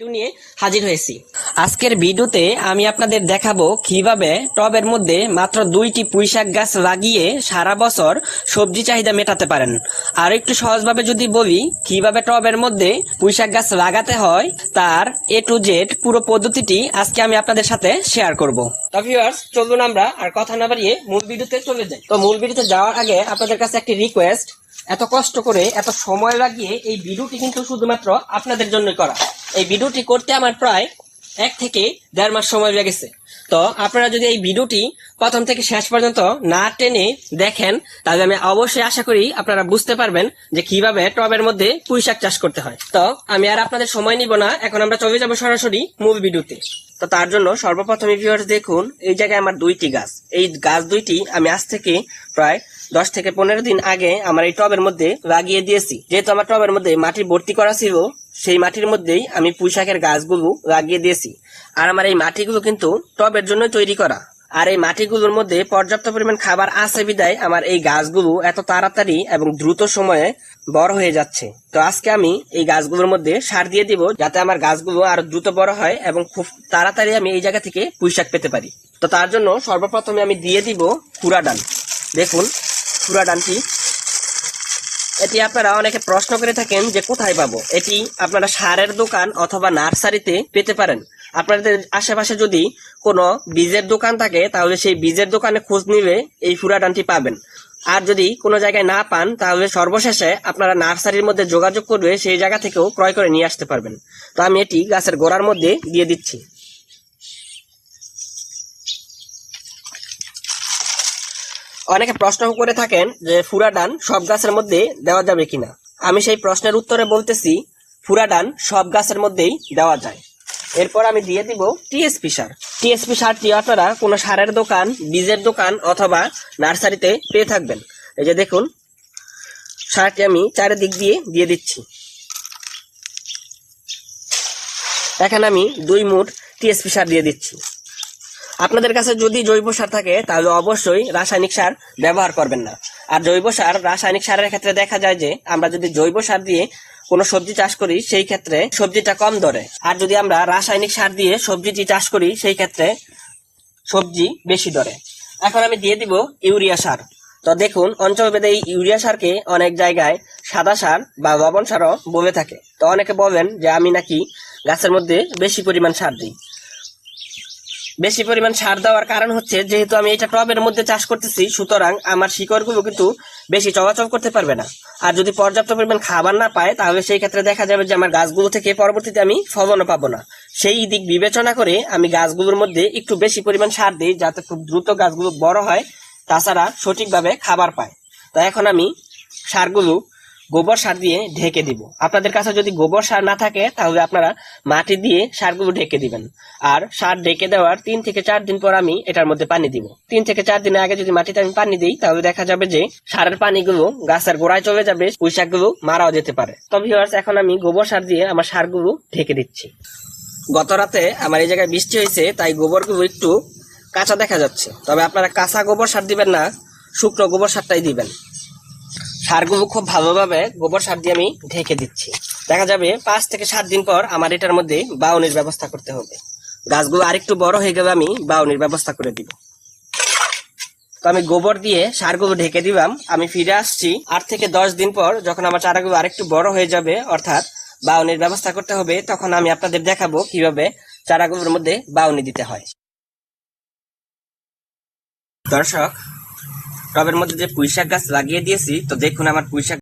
নিয়ে হাজির হয়েছি। আজকের ভিডিওতে আমি আপনাদের দেখাবো কীভাবে টবের মধ্যে মাত্র দুইটি পুঁইশাক গাছ লাগিয়ে সারা বছর সবজি চাহিদা মেটাতে পারেন। আর একটু সহজভাবে যদি বলি, কীভাবে টবের মধ্যে পুঁইশাক গাছ লাগাতে হয়, তার এ টু জেড পুরো পদ্ধতিটি আজকে আমি আপনাদের সাথে শেয়ার করব। তো ভিউয়ার্স চলুন আমরা আর কথা না বাড়িয়ে মূল ভিডিওতে চলে যাই। তো মূল ভিডিওতে যাওয়ার আগে আপনাদের কাছে একটি রিকোয়েস্ট এত কষ্ট করে, এত সময় লাগিয়ে এই ভিডিওটি কিন্তু শুধুমাত্র আপনাদের জন্যই করা। এই ভিডিওটি করতে আমার প্রায় এক থেকে দেড় মাস সময় লেগেছে। তো আপনারা যদি এই ভিডিওটি প্রথম থেকে শেষ পর্যন্ত না টেনে দেখেন, তাহলে আমি অবশ্যই আশা করি আপনারা বুঝতে পারবেন যে কীভাবে টবের মধ্যে পুঁই শাক চাষ করতে হয়। তো আমি আর আপনাদের সময় নিব না, এখন আমরা চলে যাব সরাসরি মূল ভিডিওতে। তো তার জন্য সর্বপ্রথমে ভিউয়ার্স দেখুন, এই জায়গায় আমার দুইটি গাছ। এই গাছ দুইটি আমি আজ থেকে প্রায় দশ থেকে পনেরো দিন আগে আমার এই টবের মধ্যে লাগিয়ে দিয়েছি। যেহেতু আমার টবের মধ্যে মাটি ভর্তি করা ছিল, সেই মাটির মধ্যেই আমি পুঁই শাকের গাছগুলো লাগিয়ে দিয়েছি। আর আমার এই মাটিগুলো কিন্তু টবের জন্য তৈরি করা। আর এই মাটিগুলোর মধ্যে পর্যাপ্ত পরিমাণ খাবার আছে বিদায় আমার এই গাছগুলো এত তাড়াতাড়ি এবং দ্রুত সময়ে বড় হয়ে যাচ্ছে। তো আজকে আমি এই গাছগুলোর মধ্যে সার দিয়ে দিব যাতে আমার গাছগুলো আরও দ্রুত বড় হয় এবং খুব তাড়াতাড়ি আমি এই জায়গা থেকে পুঁইশাক পেতে পারি। তো তার জন্য সর্বপ্রথমে আমি দিয়ে দিব কুড়াডান দেখুন কুড়াডানটি এটি আপনারা অনেকে প্রশ্ন করে থাকেন যে কোথায় পাবো? এটি আপনারা সারের দোকান অথবা নার্সারিতে পেতে পারেন। আপনাদের আশেপাশে যদি কোনো বীজের দোকান থাকে, তাহলে সেই বীজের দোকানে খোঁজ নিলে এই ফুরাডানটি পাবেন। আর যদি কোনো জায়গায় না পান, তাহলে সর্বশেষে আপনারা নার্সারির মধ্যে যোগাযোগ করবে সেই জায়গা থেকেও ক্রয় করে নিয়ে আসতে পারবেন। তো আমি এটি গাছের গোড়ার মধ্যে দিয়ে দিচ্ছি। অনেকে প্রশ্ন করে থাকেন যে ফুরাডান সব গাছের মধ্যে দেওয়া যাবে কিনা। আমি সেই প্রশ্নের উত্তরে বলতেছি, ফুরাডান সব গাছের মধ্যেই দেওয়া যায়। এরপর আমি দিয়ে দিব টিএসপি সার। টিএসপি সারটি আপনারা কোনো সারের দোকান, বীজের দোকান অথবা নার্সারিতে পেয়ে থাকবেন। এই যে দেখুন, সারটি আমি চারিদিক দিয়ে দিয়ে দিচ্ছি। এখানে আমি দুই মুঠ টিএসপি সার দিয়ে দিচ্ছি। আপনাদের কাছে যদি জৈব সার থাকে, তাহলে অবশ্যই রাসায়নিক সার ব্যবহার করবেন না। আর জৈব সার রাসায়নিক সারের ক্ষেত্রে দেখা যায় যে, আমরা যদি জৈব সার দিয়ে কোনো সবজি চাষ করি, সেই ক্ষেত্রে সবজিটা কম দরে আর যদি আমরা রাসায়নিক সার দিয়ে সবজিটি চাষ করি, সেই ক্ষেত্রে সবজি বেশি দরে এখন আমি দিয়ে দিব ইউরিয়া সার। তো দেখুন অঞ্চলভেদে এই ইউরিয়া সারকে অনেক জায়গায় সাদা সার বা লবণ সারও বলে থাকে। তো অনেকে বলেন যে, আমি নাকি গাছের মধ্যে বেশি পরিমাণ সার দিই। বেশি পরিমাণ সার দেওয়ার কারণ হচ্ছে, যেহেতু আমি এটা টবের মধ্যে চাষ করতেছি, সুতরাং আমার শিকড়গুলো কিন্তু বেশি চলাচল করতে পারবে না। আর যদি পর্যাপ্ত পরিমাণ খাবার না পায়, তাহলে সেই ক্ষেত্রে দেখা যাবে যে আমার গাছগুলো থেকে পরবর্তীতে আমি ফলনও পাবো না। সেই দিক বিবেচনা করে আমি গাছগুলোর মধ্যে একটু বেশি পরিমাণ সার দিই, যাতে খুব দ্রুত গাছগুলো বড় হয়, তাছাড়া সঠিকভাবে খাবার পায়। তো এখন আমি সারগুলো গোবর সার দিয়ে ঢেকে দিব। আপনাদের কাছে যদি গোবর সার না থাকে, তাহলে আপনারা মাটি দিয়ে সারগুলো ঢেকে দিবেন। আর সার ঢেকে দেওয়ার তিন থেকে চার দিন পর আমি এটার মধ্যে পানি দিব। তিন থেকে চার দিনের আগে যদি মাটিতে আমি পানি দিই, তাহলে দেখা যাবে যে সারের পানিগুলো গাছের গোড়ায় চলে যাবে, পুঁইশাকগুলো মারাও যেতে পারে। তবে এখন আমি গোবর সার দিয়ে আমার সারগুলো ঢেকে দিচ্ছি। গত রাতে আমার এই জায়গায় বৃষ্টি হয়েছে, তাই গোবরগুলো একটু কাঁচা দেখা যাচ্ছে। তবে আপনারা কাঁচা গোবর সার দিবেন না, শুকনো গোবর সারটাই দিবেন। সারগুলো খুব ভালোভাবে গোবর সার দিয়ে আমি ঢেকে দিচ্ছি। দেখা যাবে পাঁচ থেকে সাত দিন পর আমার এটার মধ্যে বাউনির ব্যবস্থা করতে হবে। গাছগুলো আরেকটু বড় হয়ে গেলে আমি বাউনির ব্যবস্থা করে দিব। তো আমি গোবর দিয়ে সারগুলো ঢেকে দিলাম। আমি ফিরে আসছি আট থেকে দশ দিন পর যখন আমার চারাগুলো আরেকটু বড় হয়ে যাবে, অর্থাৎ বাউনির ব্যবস্থা করতে হবে, তখন আমি আপনাদের দেখাবো কীভাবে চারাগুলোর মধ্যে বাউনি দিতে হয়। দর্শক টবের মধ্যে যে পুঁইশাক গাছ লাগিয়ে দিয়েছি তো দেখুন আমার পুঁইশাক